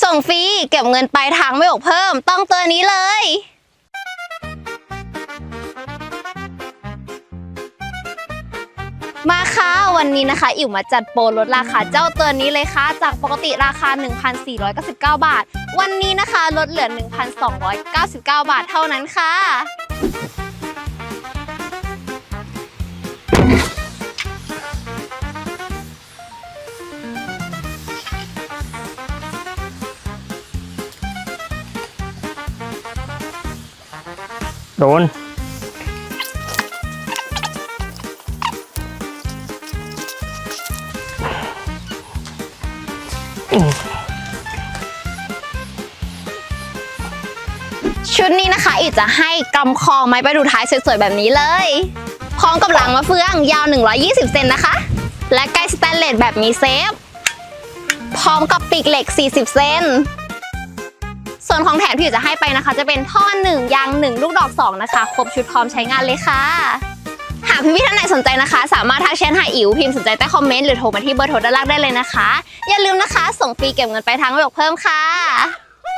ส่งฟรีเก็บเงินปลายทางไม่ออกเพิ่ม ต้องตัวนี้เลย มาค่ะวันนี้นะคะ อิ๋วมาจัดโปรลดราคาเจ้าตัวนี้เลยค่ะ จากปกติราคา 1,499 บาท วันนี้นะคะลดเหลือ 1,299 บาทเท่านั้นค่ะ โดน ชุดนี้นะคะอิ๋วจะให้กำคอไม้ประดูท้ายสวยๆแบบนี้เลยพร้อมกับหลังมะเฟืองยาว 120 เซนนะคะ และไกด์สแตนเลสแบบมีเซฟ พร้อมกับปีกเหล็ก 40 เซน ส่วนของแถมที่จะให้ไปนะคะ จะเป็นท่อ1ยาง1 ลูกดอก 2 นะคะ ครบชุดพร้อมใช้งานเลยค่ะ หากพี่ๆท่านไหนสนใจนะคะ สามารถทักแชทหาอิ๋วพิมพ์สนใจใต้คอมเมนต์หรือโทรมาที่เบอร์โทรด้านล่างได้เลยนะคะ อย่าลืมนะคะ ส่งฟรีเก็บเงินไปทางไม่บเพิ่มค่ะ